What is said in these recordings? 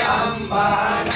lamba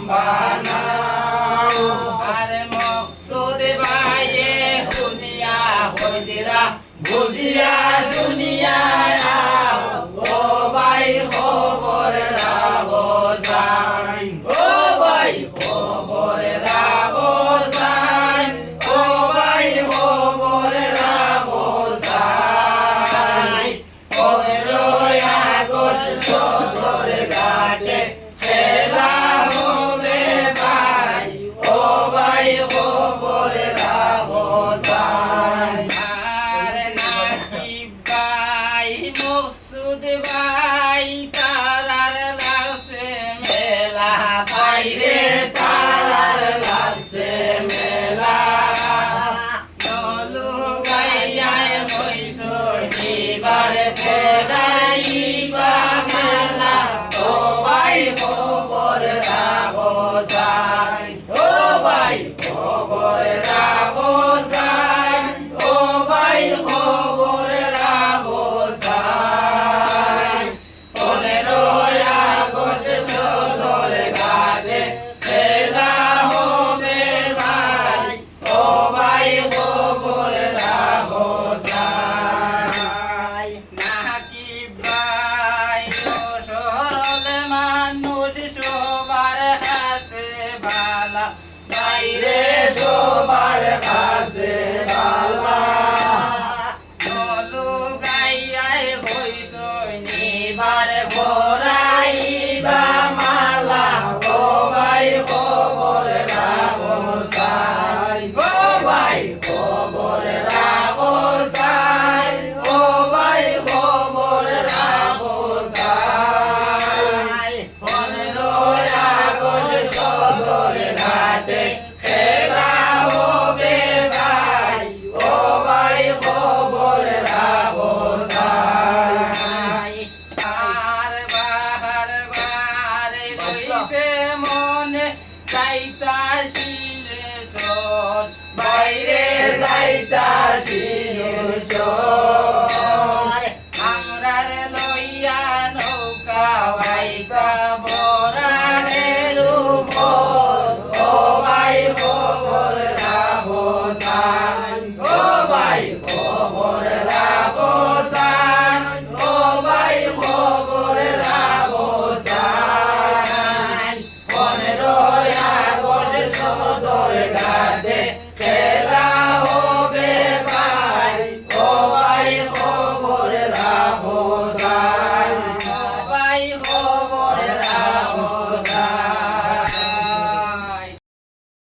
মকসুদ ভাই fazer. মনে যাইতাছিলে সন বাইরে যাইতাছিলে সন